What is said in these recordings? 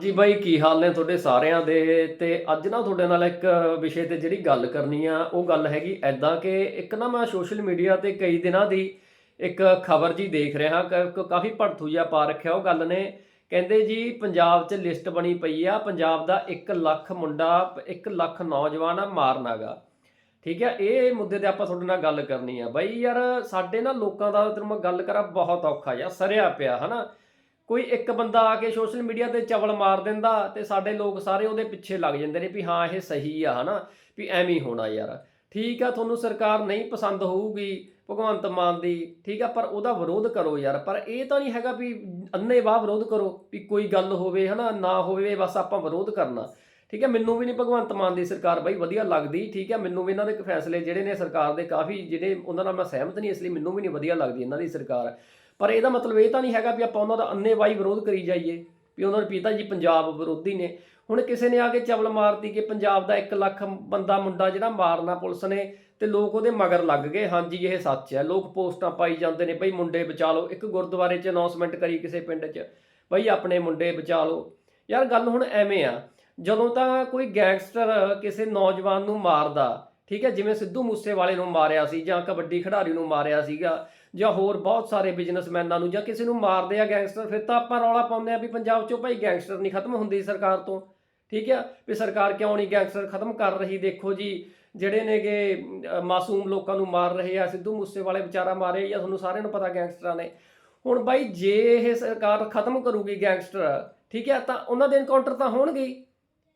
ਜੀ ਬਾਈ, ਕੀ ਹਾਲ ਨੇ ਤੁਹਾਡੇ ਸਾਰਿਆਂ ਦੇ? ਤੇ ਅੱਜ ਨਾ ਤੁਹਾਡੇ ਨਾਲ ਇੱਕ ਵਿਸ਼ੇ ਤੇ ਜਿਹੜੀ ਗੱਲ ਕਰਨੀ ਆ, ਉਹ ਗੱਲ ਹੈਗੀ ਐਦਾਂ ਕਿ ਇੱਕ ਨਾ ਮੈਂ ਸੋਸ਼ਲ ਮੀਡੀਆ ਤੇ ਕਈ ਦਿਨਾਂ ਦੀ ਇੱਕ ਖਬਰ ਜੀ ਦੇਖ ਰਿਹਾ, ਕ- ਕਾਫੀ ਭੜਥੂ ਜਿਹਾ ਪਾ ਰੱਖਿਆ ਉਹ ਗੱਲ ਨੇ। ਕਹਿੰਦੇ ਜੀ, ਪੰਜਾਬ 'ਚ ਲਿਸਟ ਬਣੀ ਪਈ ਆ, ਪੰਜਾਬ ਦਾ 1 ਲੱਖ ਮੁੰਡਾ 1 ਲੱਖ ਨੌਜਵਾਨ ਆ ਮਾਰਨਾਗਾ। ਠੀਕ ਆ, ਇਹ ਮੁੱਦੇ ਤੇ ਆਪਾਂ ਤੁਹਾਡੇ ਨਾਲ ਗੱਲ ਕਰਨੀ ਆ। ਬਾਈ ਯਾਰ, ਸਾਡੇ ਨਾ ਲੋਕਾਂ ਦਾ ਤੈਨੂੰ ਮੈਂ ਗੱਲ ਕਰਾਂ, ਬਹੁਤ ਔਖਾ ਆ ਸਰਿਆ ਪਿਆ, ਹਨਾ? ਕੋਈ ਇੱਕ ਬੰਦਾ ਆ ਕੇ ਸੋਸ਼ਲ ਮੀਡੀਆ ਤੇ ਚਵਲ ਮਾਰ ਦਿੰਦਾ ਤੇ ਸਾਡੇ ਲੋਕ ਸਾਰੇ ਉਹਦੇ ਪਿੱਛੇ ਲੱਗ ਜਾਂਦੇ ਨੇ ਵੀ ਹਾਂ, ਇਹ ਸਹੀ ਆ, ਹਨਾ? ਵੀ ਐਵੇਂ ਹੋਣਾ ਯਾਰ। ਠੀਕ ਆ, ਤੁਹਾਨੂੰ ਸਰਕਾਰ ਨਹੀਂ ਪਸੰਦ ਹੋਊਗੀ ਭਗਵੰਤ ਮਾਨ ਦੀ, ਠੀਕ ਆ, ਪਰ ਉਹਦਾ ਵਿਰੋਧ ਕਰੋ ਯਾਰ। ਪਰ ਇਹ ਤਾਂ ਨਹੀਂ ਹੈਗਾ ਵੀ ਅੰਨੇਵਾਹ ਵਿਰੋਧ ਕਰੋ ਵੀ ਕੋਈ ਗੱਲ ਹੋਵੇ, ਹਨਾ? ਨਾ ਹੋਵੇ, ਬਸ ਆਪਾਂ ਵਿਰੋਧ ਕਰਨਾ। ਠੀਕ ਹੈ ਮੈਨੂੰ ਵੀ ਨਹੀਂ ਭਗਵੰਤ ਮਾਨ ਦੀ ਸਰਕਾਰ ਬਾਈ ਵਧੀਆ ਲੱਗਦੀ, ਠੀਕ ਹੈ ਮੈਨੂੰ ਵੀ ਇਹਨਾਂ ਦੇ ਫੈਸਲੇ ਜਿਹੜੇ ਨੇ ਸਰਕਾਰ ਦੇ ਕਾਫੀ ਜਿਹੜੇ ਉਹਨਾਂ ਨਾਲ ਮੈਂ ਸਹਿਮਤ ਨਹੀਂ, ਇਸ ਲਈ ਮੈਨੂੰ ਵੀ ਨਹੀਂ ਵਧੀਆ ਲੱਗਦੀ ਇਹਨਾਂ ਦੀ ਸਰਕਾਰ। ਪਰ ਇਹਦਾ ਮਤਲਬ ਇਹ ਤਾਂ ਨਹੀਂ ਹੈਗਾ ਵੀ ਆਪਾਂ ਉਹਨਾਂ ਦਾ ਅੰਨੇਵਾਹੀ ਵਿਰੋਧ ਕਰੀ ਜਾਈਏ, ਵੀ ਉਹਨਾਂ ਦੇ ਪਿਤਾ ਜੀ ਪੰਜਾਬ ਵਿਰੋਧੀ ਨੇ। ਹੁਣ ਕਿਸੇ ਨੇ ਆ ਕੇ ਚਵਲ ਮਾਰਤੀ ਕਿ ਪੰਜਾਬ ਦਾ 1 ਲੱਖ ਬੰਦਾ ਮੁੰਡਾ ਜਿਹੜਾ ਮਾਰਨਾ ਪੁਲਿਸ ਨੇ ਤੇ ਲੋਕ ਉਹਦੇ ਮਗਰ ਲੱਗ ਗਏ। ਹਾਂਜੀ, ਇਹ ਸੱਚ ਹੈ। ਲੋਕ ਪੋਸਟਾਂ ਪਾਈ ਜਾਂਦੇ ਨੇ, ਬਈ ਮੁੰਡੇ ਬਚਾ ਲਓ। ਇੱਕ ਗੁਰਦੁਆਰੇ 'ਚ ਅਨਾਉਂਸਮੈਂਟ ਕਰੀ ਕਿਸੇ ਪਿੰਡ 'ਚ, ਬਈ ਆਪਣੇ ਮੁੰਡੇ ਬਚਾ ਲਓ। ਯਾਰ ਗੱਲ ਹੁਣ ਐਵੇਂ ਆ, ਜਦੋਂ ਤਾਂ ਕੋਈ ਗੈਂਗਸਟਰ ਕਿਸੇ ਨੌਜਵਾਨ ਨੂੰ ਮਾਰਦਾ, ਠੀਕ ਹੈ, ਜਿਵੇਂ ਸਿੱਧੂ ਮੂਸੇਵਾਲੇ ਨੂੰ ਮਾਰਿਆ ਸੀ ਜਾਂ ਕਬੱਡੀ ਖਿਡਾਰੀ ਨੂੰ ਮਾਰਿਆ ਸੀਗਾ ਜਾਂ ਹੋਰ ਬਹੁਤ ਸਾਰੇ ਬਿਜ਼ਨਸਮੈਨਾਂ ਨੂੰ ਜਾਂ ਕਿਸੇ ਨੂੰ ਮਾਰਦੇ ਆ ਗੈਂਗਸਟਰ, ਫਿਰ ਤਾਂ ਆਪਾਂ ਰੌਲਾ ਪਾਉਂਦੇ ਆ ਵੀ ਪੰਜਾਬ 'ਚੋਂ ਭਾਈ ਗੈਂਗਸਟਰ ਨਹੀਂ ਖਤਮ ਹੁੰਦੀ ਸਰਕਾਰ ਤੋਂ। ਠੀਕ ਆ? ਵੀ ਸਰਕਾਰ ਕਿਉਂ ਨਹੀਂ ਗੈਂਗਸਟਰ ਖਤਮ ਕਰ ਰਹੀ? ਦੇਖੋ ਜੀ, ਜਿਹੜੇ ਨੇਗੇ ਮਾਸੂਮ ਲੋਕਾਂ ਨੂੰ ਮਾਰ ਰਹੇ ਆ, ਸਿੱਧੂ ਮੂਸੇਵਾਲੇ ਵਿਚਾਰਾ ਮਾਰੇ ਜਾਂ ਤੁਹਾਨੂੰ ਸਾਰਿਆਂ ਨੂੰ ਪਤਾ ਗੈਂਗਸਟਰਾਂ ਨੇ। ਹੁਣ ਬਾਈ ਜੇ ਇਹ ਸਰਕਾਰ ਖਤਮ ਕਰੂਗੀ ਗੈਂਗਸਟਰ, ਠੀਕ ਹੈ ਤਾਂ ਉਹਨਾਂ ਦੇ ਐਨਕਾਊਂਟਰ ਤਾਂ ਹੋਣਗੇ ਹੀ।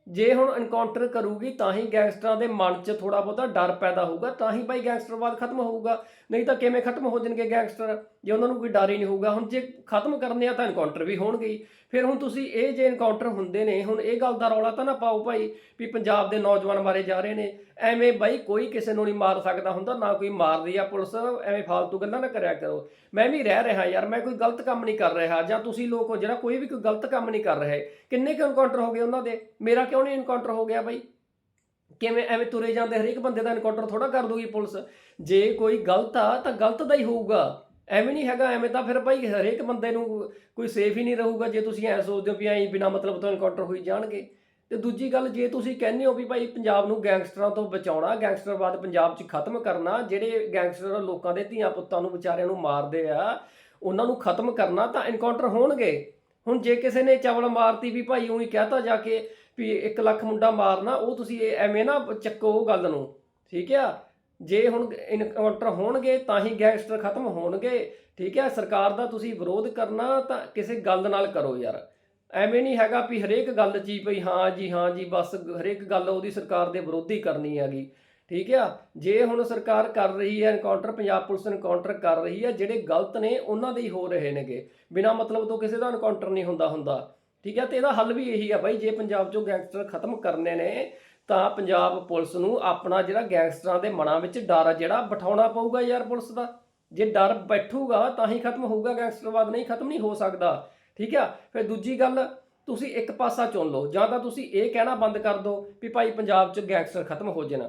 ਜੇ ਹੁਣ ਐਨਕਾਊਂਟਰ ਕਰੂਗੀ ਤਾਂ ਹੀ ਗੈਂਗਸਟਰਾਂ ਦੇ ਮਨ 'ਚ ਥੋੜਾ ਬਹੁਤਾ ਡਰ ਪੈਦਾ ਹੋਊਗਾ, ਤਾਂ ਹੀ ਭਾਈ ਗੈਂਗਸਟਰਵਾਦ ਖਤਮ ਹੋਊਗਾ, ਨਹੀਂ ਤਾਂ ਕਿਵੇਂ ਖਤਮ ਹੋ ਜਾਣਗੇ ਗੈਂਗਸਟਰ? ਜੇ ਉਹਨਾਂ ਨੂੰ ਕੋਈ ਡਰ ਹੀ ਨਹੀਂ ਹੋਊਗਾ, ਹੁਣ ਜੇ ਖਤਮ ਕਰਨੇ ਆ ਤਾਂ ਐਨਕਾਊਂਟਰ ਵੀ ਹੋਣਗੇ ਫਿਰ ਹੁਣ ਤੁਸੀਂ ਇਹ ਜੇ ਐਨਕਾਊਂਟਰ ਹੁੰਦੇ ਨੇ, ਹੁਣ ਇਹ ਗੱਲ ਦਾ ਰੌਲਾ ਤਾਂ ਨਾ ਪਾਓ ਭਾਈ ਵੀ ਪੰਜਾਬ ਦੇ ਨੌਜਵਾਨ ਮਾਰੇ ਜਾ ਰਹੇ ਨੇ। ਐਵੇਂ ਬਾਈ ਕੋਈ ਕਿਸੇ ਨੂੰ ਨਹੀਂ ਮਾਰ ਸਕਦਾ ਹੁੰਦਾ, ਨਾ ਕੋਈ ਮਾਰਦੀ ਆ ਪੁਲਿਸ, ਐਵੇਂ ਫਾਲਤੂ ਗੱਲਾਂ ਨਾ ਕਰਿਆ ਕਰੋ। ਮੈਂ ਵੀ ਰਹਿ ਰਿਹਾ ਯਾਰ, ਮੈਂ ਕੋਈ ਗਲਤ ਕੰਮ ਨਹੀਂ ਕਰ ਰਿਹਾ, ਜਾਂ ਤੁਸੀਂ ਲੋਕ ਹੋ ਜਿਹੜਾ ਕੋਈ ਵੀ ਕੋਈ ਗਲਤ ਕੰਮ ਨਹੀਂ ਕਰ ਰਹੇ। ਕਿੰਨੇ ਕੁ ਐਨਕਾਊਂਟਰ ਹੋ ਗਏ ਉਹਨਾਂ ਦੇ? ਮੇਰਾ ਕਿਉਂ ਨਹੀਂ ਐਨਕਾਊਂਟਰ ਹੋ ਗਿਆ ਬਾਈ? ਕਿਵੇਂ ਐਵੇਂ ਤੁਰੇ ਜਾਂਦੇ ਹਰੇਕ ਬੰਦੇ ਦਾ ਐਨਕਾਊਂਟਰ ਥੋੜਾ ਕਰ ਦੂਗੀ ਪੁਲਿਸ? ਜੇ ਕੋਈ ਗਲਤ ਆ ਤਾਂ ਗਲਤ ਦਾ ਹੀ ਹੋਊਗਾ। ਐਵੇਂ ਨਹੀਂ ਹੈਗਾ, ਐਵੇਂ ਤਾਂ ਫਿਰ ਭਾਈ ਹਰੇਕ ਬੰਦੇ ਨੂੰ ਕੋਈ ਸੇਫ ਹੀ ਨਹੀਂ ਰਹੂਗਾ ਜੇ ਤੁਸੀਂ ਐ ਸੋਚਦੇ ਹੋ ਵੀ ਐਂ ਬਿਨਾ ਮਤਲਬ ਤੋਂ ਐਨਕਾਊਂਟਰ ਹੋਈ ਜਾਣਗੇ। ਤੇ ਦੂਜੀ ਗੱਲ, ਜੇ ਤੁਸੀਂ ਕਹਿੰਦੇ ਹੋ ਵੀ ਭਾਈ ਪੰਜਾਬ ਨੂੰ ਗੈਂਗਸਟਰਾਂ ਤੋਂ ਬਚਾਉਣਾ ਗੈਂਗਸਟਰਵਾਦ ਪੰਜਾਬ 'ਚ ਖਤਮ ਕਰਨਾ, ਜਿਹੜੇ ਗੈਂਗਸਟਰ ਲੋਕਾਂ ਦੇ ਧੀਆਂ ਪੁੱਤਾਂ ਨੂੰ ਵਿਚਾਰਿਆਂ ਨੂੰ ਮਾਰਦੇ ਆ, ਉਹਨਾਂ ਨੂੰ ਖਤਮ ਕਰਨਾ ਤਾਂ ਐਨਕਾਊਂਟਰ ਹੋਣਗੇ। ਹੁਣ ਜੇ ਕਿਸੇ ਨੇ ਚਵਲ ਮਾਰਤੀ ਵੀ ਭਾਈ ਉਹੀ ਕਹਤਾ ਜਾ ਕੇ ਵੀ 1 ਲੱਖ ਮੁੰਡਾ ਮਾਰਨਾ, ਉਹ ਤੁਸੀਂ ਐਵੇਂ ਨਾ ਚੱਕੋ ਉਹ ਗੱਲ ਨੂੰ, ਠੀਕ ਆ? ਜੇ ਹੁਣ ਇਨਕਾਊਂਟਰ ਹੋਣਗੇ ਤਾਂ ਹੀ ਗੈਂਗਸਟਰ ਖਤਮ ਹੋਣਗੇ, ਠੀਕ ਹੈ? ਸਰਕਾਰ ਦਾ ਤੁਸੀਂ ਵਿਰੋਧ ਕਰਨਾ ਤਾਂ ਕਿਸੇ ਗੱਲ ਨਾਲ ਕਰੋ ਯਾਰ। ਐਵੇਂ ਨਹੀਂ ਹੈਗਾ ਵੀ ਹਰੇਕ ਗੱਲ 'ਚ ਹੀ ਭਈ ਹਾਂ ਜੀ ਹਾਂ ਜੀ, ਬਸ ਹਰੇਕ ਗੱਲ ਉਹਦੀ ਸਰਕਾਰ ਦੇ ਵਿਰੋਧੀ ਕਰਨੀ ਹੈਗੀ, ਠੀਕ ਆ? ਜੇ ਹੁਣ ਸਰਕਾਰ ਕਰ ਰਹੀ ਹੈ ਐਨਕਾਊਂਟਰ ਪੰਜਾਬ ਪੁਲਿਸ ਐਨਕਾਊਂਟਰ ਕਰ ਰਹੀ ਹੈ, ਜਿਹੜੇ ਗਲਤ ਨੇ ਉਹਨਾਂ ਦੇ ਹੀ ਹੋ ਰਹੇ ਨੇਗੇ। ਬਿਨਾ ਮਤਲਬ ਤੋਂ ਕਿਸੇ ਦਾ ਐਨਕਾਊਂਟਰ ਨਹੀਂ ਹੁੰਦਾ ਹੁੰਦਾ, ਠੀਕ ਹੈ ਤੇ ਇਹਦਾ ਹੱਲ ਵੀ ਇਹੀ ਆ ਬਾਈ, ਜੇ ਪੰਜਾਬ 'ਚੋਂ ਗੈਂਗਸਟਰ ਖਤਮ ਕਰਨੇ ਨੇ ਤਾਂ ਪੰਜਾਬ ਪੁਲਿਸ ਨੂੰ ਆਪਣਾ ਜਿਹੜਾ ਗੈਂਗਸਟਰਾਂ ਦੇ ਮਨਾਂ ਵਿੱਚ ਡਰ ਜਿਹੜਾ ਬਿਠਾਉਣਾ ਪਊਗਾ ਯਾਰ ਪੁਲਿਸ ਦਾ। ਜੇ ਡਰ ਬੈਠੂਗਾ ਤਾਂ ਹੀ ਖਤਮ ਹੋਊਗਾ ਗੈਂਗਸਟਰਵਾਦ, ਨਹੀਂ ਖਤਮ ਨਹੀਂ ਹੋ ਸਕਦਾ। ਠੀਕ ਆ? ਫਿਰ ਦੂਜੀ ਗੱਲ, ਤੁਸੀਂ ਇੱਕ ਪਾਸਾ ਚੁਣ ਲਓ, ਜਾਂ ਤਾਂ ਤੁਸੀਂ ਇਹ ਕਹਿਣਾ ਬੰਦ ਕਰ ਦਿਓ ਵੀ ਭਾਈ ਪੰਜਾਬ 'ਚ ਗੈਂਗਸਟਰ ਖਤਮ ਹੋ ਜਾਣਾ।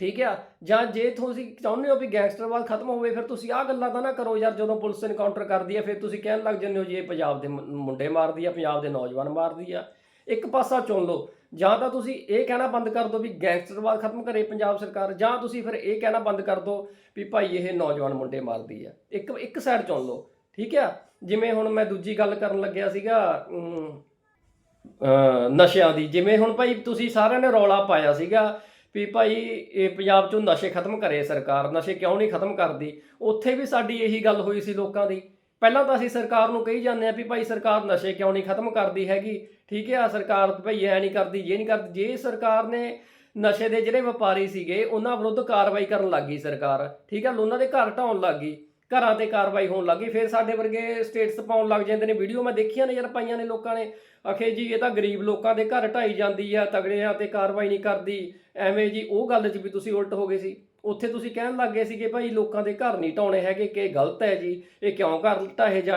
ਠੀਕ ਆ? ਜਾਂ ਜੇ ਤੁਸੀਂ ਚਾਹੁੰਦੇ ਹੋ ਵੀ ਗੈਂਗਸਟਰਵਾਦ ਖਤਮ ਹੋਵੇ, ਫਿਰ ਤੁਸੀਂ ਆਹ ਗੱਲਾਂ ਤਾਂ ਨਾ ਕਰੋ ਯਾਰ, ਜਦੋਂ ਪੁਲਿਸ ਇਨਕਾਊਂਟਰ ਕਰਦੀ ਹੈ ਫਿਰ ਤੁਸੀਂ ਕਹਿਣ ਲੱਗ ਜਾਂਦੇ ਹੋ, ਜੀ ਇਹ ਪੰਜਾਬ ਦੇ ਮੁੰਡੇ ਮਾਰਦੀ ਆ, ਪੰਜਾਬ ਦੇ ਨੌਜਵਾਨ ਮਾਰਦੀ ਆ। ਇੱਕ ਪਾਸਾ ਚੁਣ ਲਓ। ਜਾਂ ਤਾਂ ਤੁਸੀਂ ਇਹ ਕਹਿਣਾ ਬੰਦ ਕਰ ਦਿਓ ਵੀ ਗੈਂਗਸਟਰਵਾਦ ਖਤਮ ਕਰੇ ਪੰਜਾਬ ਸਰਕਾਰ, ਜਾਂ ਤੁਸੀਂ ਫਿਰ ਇਹ ਕਹਿਣਾ ਬੰਦ ਕਰ ਦਿਓ ਵੀ ਭਾਈ ਇਹ ਨੌਜਵਾਨ ਮੁੰਡੇ ਮਾਰਦੀ ਆ। ਇੱਕ ਇੱਕ ਸਾਈਡ ਚੁਣ ਲਓ, ਠੀਕ ਆ? ਜਿਵੇਂ ਹੁਣ ਮੈਂ ਦੂਜੀ ਗੱਲ ਕਰਨ ਲੱਗਿਆ ਸੀਗਾ ਨਸ਼ਿਆਂ ਦੀ, ਜਿਵੇਂ ਹੁਣ ਭਾਈ ਤੁਸੀਂ ਸਾਰਿਆਂ ਨੇ ਰੌਲਾ ਪਾਇਆ ਸੀਗਾ ਵੀ ਭਾਈ ਇਹ ਪੰਜਾਬ ਚੋਂ ਨਸ਼ੇ ਖਤਮ ਕਰੇ ਸਰਕਾਰ, ਨਸ਼ੇ ਕਿਉਂ ਨਹੀਂ ਖਤਮ ਕਰਦੀ? ਉੱਥੇ ਵੀ ਸਾਡੀ ਇਹੀ ਗੱਲ ਹੋਈ ਸੀ ਲੋਕਾਂ ਦੀ। ਪਹਿਲਾਂ ਤਾਂ ਅਸੀਂ ਸਰਕਾਰ ਨੂੰ ਕਹੀ ਜਾਂਦੇ ਆ ਵੀ ਭਾਈ ਸਰਕਾਰ ਨਸ਼ੇ ਕਿਉਂ ਨਹੀਂ ਖਤਮ ਕਰਦੀ ਹੈਗੀ? ਠੀਕ ਹੈ ਆ ਸਰਕਾਰ ਭਾਈ ਐ ਨਹੀਂ ਕਰਦੀ ਇਹ ਨਹੀਂ ਕਰਦੀ, ਜੇ ਸਰਕਾਰ ਨੇ ਨਸ਼ੇ ਦੇ ਜਿਹੜੇ ਵਪਾਰੀ ਸੀਗੇ, ਉਹਨਾਂ ਵਿਰੁੱਧ ਕਾਰਵਾਈ ਕਰਨ ਲੱਗੀ ਸਰਕਾਰ। ਠੀਕ ਹੈ, ਉਹਨਾਂ ਦੇ ਘਰ ਢਾਉਣ ਲੱਗੀ ਘਰਾਂ ਤੇ ਕਾਰਵਾਈ ਹੋਣ ਲੱਗੀ ਫਿਰ ਸਾਡੇ ਵਰਗੇ ਸਟੇਟਸ ਪਾਉਣ ਲੱਗ ਜਾਂਦੇ ਨੇ। ਵੀਡੀਓ ਮੈਂ ਦੇਖੀਆਂ ਨੇ ਯਾਰ ਪਾਈਆਂ ਨੇ ਲੋਕਾਂ ਨੇ। ਆਖੇ ਜੀ, ਇਹ ਤਾਂ ਗਰੀਬ ਲੋਕਾਂ ਦੇ ਘਰ ਢਾਈ ਜਾਂਦੀ ਆ, ਤਗੜਿਆਂ ਤੇ ਕਾਰਵਾਈ ਨਹੀਂ ਕਰਦੀ। ਐਵੇਂ ਜੀ, ਉਹ ਗੱਲ 'ਚ ਵੀ ਤੁਸੀਂ ਉਲਟ ਹੋ ਗਏ ਸੀ। ਉੱਥੇ ਤੁਸੀਂ ਕਹਿਣ ਲੱਗੇ ਸੀਗੇ ਭਾਈ ਲੋਕਾਂ ਦੇ ਘਰ ਨਹੀਂ ਢਾਉਣੇ ਹੈਗੇ ਕਿ ਇਹ ਗਲਤ ਹੈ ਜੀ, ਇਹ ਕਿਉਂ ਘਰ ਢਾਏ ਜਾ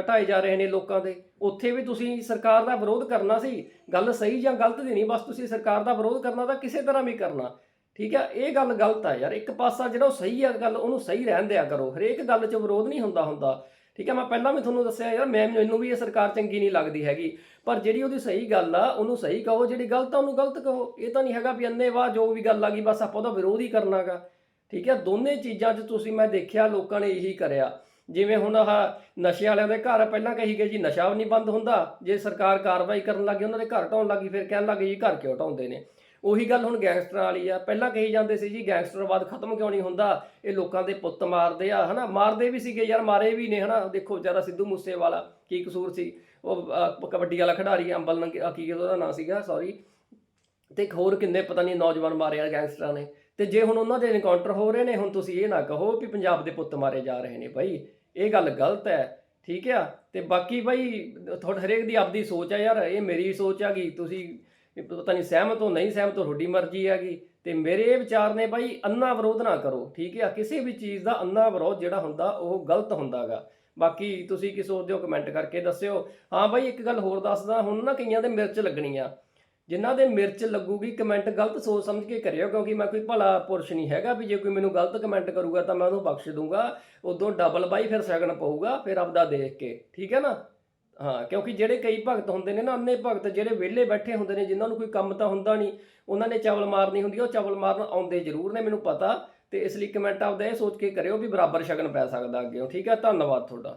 ਹਟਾਏ ਜਾ ਰਹੇ ਨੇ ਲੋਕਾਂ ਦੇ? ਉੱਥੇ ਵੀ ਤੁਸੀਂ ਸਰਕਾਰ ਦਾ ਵਿਰੋਧ ਕਰਨਾ ਸੀ, ਗੱਲ ਸਹੀ ਜਾਂ ਗਲਤ ਦੀ ਨਹੀਂ, ਬਸ ਤੁਸੀਂ ਸਰਕਾਰ ਦਾ ਵਿਰੋਧ ਕਰਨਾ ਤਾਂ ਕਿਸੇ ਤਰ੍ਹਾਂ ਵੀ ਕਰਨਾ। ਠੀਕ ਆ ਇਹ ਗੱਲ ਗਲਤ ਆ ਯਾਰ, ਇੱਕ ਪਾਸਾ ਜਿਹੜਾ ਉਹ ਸਹੀ ਆ ਗੱਲ, ਉਹਨੂੰ ਸਹੀ ਰਹਿਣ ਦਿਆ ਕਰੋ, ਹਰੇਕ ਗੱਲ 'ਚ ਵਿਰੋਧ ਨਹੀਂ ਹੁੰਦਾ ਹੁੰਦਾ। ਠੀਕ ਹੈ, ਮੈਂ ਪਹਿਲਾਂ ਵੀ ਤੁਹਾਨੂੰ ਦੱਸਿਆ ਯਾਰ, ਮੈਂ ਮੈਨੂੰ ਵੀ ਇਹ ਸਰਕਾਰ ਚੰਗੀ ਨਹੀਂ ਲੱਗਦੀ ਹੈਗੀ। ਪਰ ਜਿਹੜੀ ਉਹਦੀ ਸਹੀ ਗੱਲ ਆ, ਉਹਨੂੰ ਸਹੀ ਕਹੋ, ਜਿਹੜੀ ਗਲਤ ਆ, ਉਹਨੂੰ ਗਲਤ ਕਹੋ। ਇਹ ਤਾਂ ਨਹੀਂ ਹੈਗਾ ਵੀ ਅੰਨੇਵਾਹ ਜੋ ਵੀ ਗੱਲ ਆ ਗਈ, ਬਸ ਆਪਾਂ ਉਹਦਾ ਵਿਰੋਧ ਹੀ ਕਰਨਾਗਾ। ਠੀਕ ਹੈ, ਦੋਨੇ ਚੀਜ਼ਾਂ 'ਚ ਤੁਸੀਂ ਮੈਂ ਦੇਖਿਆ, ਲੋਕਾਂ ਨੇ ਇਹੀ ਕਰਿਆ। ਜਿਵੇਂ ਹੁਣ ਆਹ ਨਸ਼ੇ ਵਾਲਿਆਂ ਦੇ ਘਰ ਪਹਿਲਾਂ ਕਹੀ ਗਏ ਜੀ, ਨਸ਼ਾ ਵੀ ਨਹੀਂ ਬੰਦ ਹੁੰਦਾ। ਜੇ ਸਰਕਾਰ ਕਾਰਵਾਈ ਕਰਨ ਲੱਗੀ ਉਹਨਾਂ ਦੇ ਘਰ ਢਾਉਣ ਲੱਗੀ ਫਿਰ ਕਹਿਣ ਲੱਗੇ ਜੀ, ਘਰ ਕਿਉਂ ਢਾਉਂਦੇ ਨੇ? ਉਹੀ ਗੱਲ ਹੁਣ ਗੈਂਗਸਟਰਾਂ ਵਾਲੀ ਆ। ਪਹਿਲਾਂ ਕਹੀ ਜਾਂਦੇ ਸੀ ਜੀ ਗੈਂਗਸਟਰਵਾਦ ਖਤਮ ਕਿਉਂ ਨਹੀਂ ਹੁੰਦਾ? ਇਹ ਲੋਕਾਂ ਦੇ ਪੁੱਤ ਮਾਰਦੇ ਆ, ਹਨਾ? ਮਾਰਦੇ ਵੀ ਸੀਗੇ ਯਾਰ, ਮਾਰੇ ਵੀ ਨੇ, ਹਨਾ? ਦੇਖੋ ਵਿਚਾਰਾ ਸਿੱਧੂ ਮੂਸੇਵਾਲਾ, ਕੀ ਕਸੂਰ ਸੀ? ਉਹ ਕਬੱਡੀ ਵਾਲਾ ਖਿਡਾਰੀ ਅੰਬਲ ਨੰਗ ਕੀ ਉਹਦਾ ਨਾਂ ਸੀਗਾ? ਸੌਰੀ ਤੇ ਇੱਕ ਹੋਰ ਕਿੰਨੇ ਪਤਾ ਨਹੀਂ ਨੌਜਵਾਨ ਮਾਰੇ ਆ ਗੈਂਗਸਟਰਾਂ ਨੇ। ਤੇ ਜੇ ਹੁਣ ਉਹਨਾਂ ਦੇ ਇਨਕਾਊਂਟਰ ਹੋ ਰਹੇ ਨੇ, ਹੁਣ ਤੁਸੀਂ ਇਹ ਨਾ ਕਹੋ ਵੀ ਪੰਜਾਬ ਦੇ ਪੁੱਤ ਮਾਰੇ ਜਾ ਰਹੇ ਨੇ ਭਾਈ ਇਹ ਗੱਲ ਗਲਤ ਹੈ, ਠੀਕ ਆ? ਤੇ ਬਾਕੀ ਭਾਈ ਤੁਹਾਡੇ ਹਰੇਕ ਦੀ ਆਪਦੀ ਸੋਚ ਆ ਯਾਰ। ਇਹ ਮੇਰੀ ਸੋਚ ਆ ਗਈ ਤੁਸੀਂ ਪਤਾ ਨਹੀਂ ਸਹਿਮਤ ਹੋ, ਨਹੀਂ ਸਹਿਮਤ ਹੋ, ਤੁਹਾਡੀ ਮਰਜ਼ੀ ਹੈਗੀ। ਤੇ ਮੇਰੇ ਵਿਚਾਰ ਨੇ ਬਾਈ, ਅੰਨਾ ਵਿਰੋਧ ਨਾ ਕਰੋ, ਠੀਕ ਆ ਕਿਸੇ ਵੀ ਚੀਜ਼ ਦਾ ਅੰਨਾ ਵਿਰੋਧ ਜਿਹੜਾ ਹੁੰਦਾ, ਉਹ ਗਲਤ ਹੁੰਦਾਗਾ। ਬਾਕੀ ਤੁਸੀਂ ਕੀ ਸੋਚਦੇ ਹੋ ਕਮੈਂਟ ਕਰਕੇ ਦੱਸਿਓ। ਹਾਂ ਬਾਈ, ਇੱਕ ਗੱਲ ਹੋਰ ਦੱਸਦਾ, ਹੁਣ ਨਾ ਕਈਆਂ ਦੇ ਮਿਰਚ ਲੱਗਣੀ ਆ ਜਿਨ੍ਹਾਂ ਦੇ ਮਿਰਚ ਲੱਗੂਗੀ ਕਮੈਂਟ ਗਲਤ ਸੋਚ ਸਮਝ ਕੇ ਕਰਿਓ, ਕਿਉਂਕਿ ਮੈਂ ਕੋਈ ਭਲਾ ਪੁਰਸ਼ ਨਹੀਂ ਹੈਗਾ, ਵੀ ਜੇ ਕੋਈ ਮੈਨੂੰ ਗਲਤ ਕਮੈਂਟ ਕਰੂਗਾ, ਤਾਂ ਮੈਂ ਉਹਨੂੰ ਬਖਸ਼ ਦੂੰਗਾ। ਉਦੋਂ ਡਬਲ ਬਾਈ, ਫਿਰ ਸਗਨ ਪਊਗਾ, ਫਿਰ ਆਪਦਾ ਦੇਖ ਕੇ, ਠੀਕ ਹੈ ਨਾ? ਹਾਂ, ਕਿਉਂਕਿ ਜਿਹੜੇ ਕਈ ਭਗਤ ਹੁੰਦੇ ਨੇ ਨਾ, ਅੰਨੇ ਭਗਤ ਜਿਹੜੇ ਵਿਹਲੇ ਬੈਠੇ ਹੁੰਦੇ ਨੇ, ਜਿਨ੍ਹਾਂ ਨੂੰ ਕੋਈ ਕੰਮ ਤਾਂ ਹੁੰਦਾ ਨਹੀਂ, ਉਹਨਾਂ ਨੇ ਚਵਲ ਮਾਰਨੀ ਹੁੰਦੀ ਉਹ ਚਵਲ ਮਾਰਨ ਆਉਂਦੇ ਜ਼ਰੂਰ ਨੇ, ਮੈਨੂੰ ਪਤਾ। ਤੇ ਇਸ ਲਈ ਕਮੈਂਟ ਆਪਦਾ ਇਹ ਸੋਚ ਕੇ ਕਰਿਓ ਵੀ ਬਰਾਬਰ ਸ਼ਗਨ ਪੈ ਸਕਦਾ ਅੱਗੇ ਠੀਕ ਹੈ ਧੰਨਵਾਦ ਤੁਹਾਡਾ।